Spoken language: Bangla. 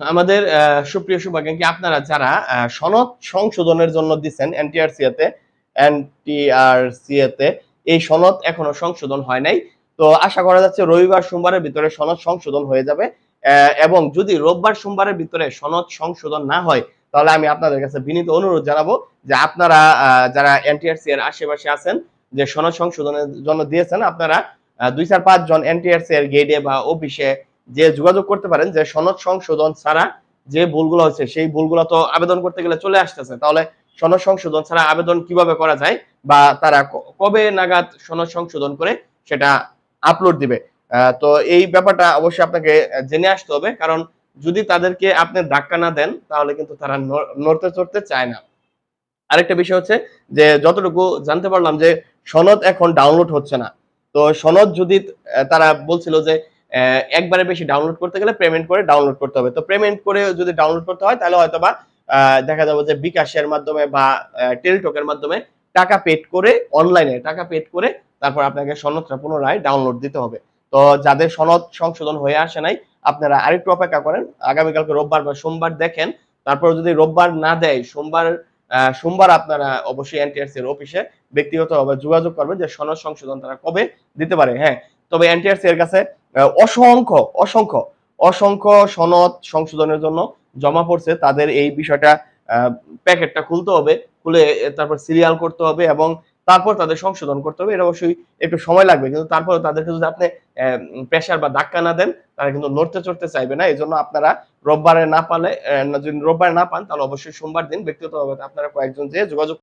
আমাদের সুপ্রিয় শুভাকাঙ্ক্ষী, আপনারা যারা সনদ সংশোধনের জন্য দিচ্ছেন এনটিআরসি তে এনটিআরসি তে এই সনদ এখনও সংশোধন হয় নাই। তো আশা করা যাচ্ছে রবিবার সোমবারের ভিতরে সনদ সংশোধন হয়ে যাবে। এবং যদি রোববার সোমবারের ভিতরে সনদ সংশোধন না হয়, তাহলে আমি আপনাদের কাছে বিনীত অনুরোধ জানাব যে আপনারা যারা এনটিআরসি এর আশেপাশে আছেন, যে সনদ সংশোধনের জন্য দিয়েছেন, আপনারা দুই চার পাঁচ জন এনটিআরসি এর গেটে বা অফিসে যে যোগাযোগ করতে পারেন, যে সনদ সংশোধন ছাড়া যে ভুলগুলো হচ্ছে, সেই ভুলগুলো তো আবেদন করতে গেলে চলে আসতেছে। তাহলে সনদ সংশোধন ছাড়া আবেদন কীভাবে করা যায় বা তারা কবে নাগাদ সনদ সংশোধন করে সেটা আপলোড দিবে? তো এই ব্যাপারটা অবশ্যই আপনাকে জেনে আসতে হবে। কারণ যদি তাদেরকে আপনি ধাক্কা না দেন, তাহলে কিন্তু তারা নড়তে চড়তে চায় না। আরেকটা বিষয় হচ্ছে যে, যতটুকু জানতে পারলাম যে সনদ এখন ডাউনলোড হচ্ছে না। তো সনদ যদি তারা বলছিল যে একবারে বেশি ডাউনলোড করতে গেলে পেমেন্ট করে ডাউনলোড করতে হবে। তো পেমেন্ট করে যদি ডাউনলোড করতে হয়, তাহলে হয়তো বা দেখা যাবে যে বিকাশের মাধ্যমে বা টেলিটকের মাধ্যমে টাকা পেড করে অনলাইনে টাকা পেড করে তারপর আপনাকে সনদটা পুনরায় ডাউনলোড দিতে হবে। তো যাদের সনদ সংশোধন হয়ে আসে নাই, আপনারা আরেকটু অপেক্ষা করেন। আগামীকালকে রোববার বা সোমবার দেখেন। তারপর যদি রোববার না দেয়, সোমবার সোমবার আপনারা অবশ্যই এনটিআরসি এর অফিসে ব্যক্তিগতভাবে যোগাযোগ করবেন যে সনদ সংশোধন তারা কবে দিতে পারে। হ্যাঁ তবে এনটিআরসি এর কাছে অসংখ্য অসংখ্য অসংখ্য সনদ সংশোধনের জন্য জমা পড়ছে। তাদের এই বিষয়টা প্যাকেটটা খুলতে হবে, খুলে তারপর সিরিয়াল করতে হবে এবং তারপর তাদের সংশোধন করতে হবে। এটা অবশ্যই একটু সময় লাগবে, কিন্তু তারপরে তাদেরকে যদি আপনি প্রেশার বা ধাক্কা না দেন, তারা কিন্তু নড়তে চড়তে চাইবে না। এই জন্য আপনারা রোববারে না পালে যদি রোববারে না পান, তাহলে অবশ্যই সোমবার দিন ব্যক্তিগতভাবে আপনারা কয়েকজন যে যোগাযোগ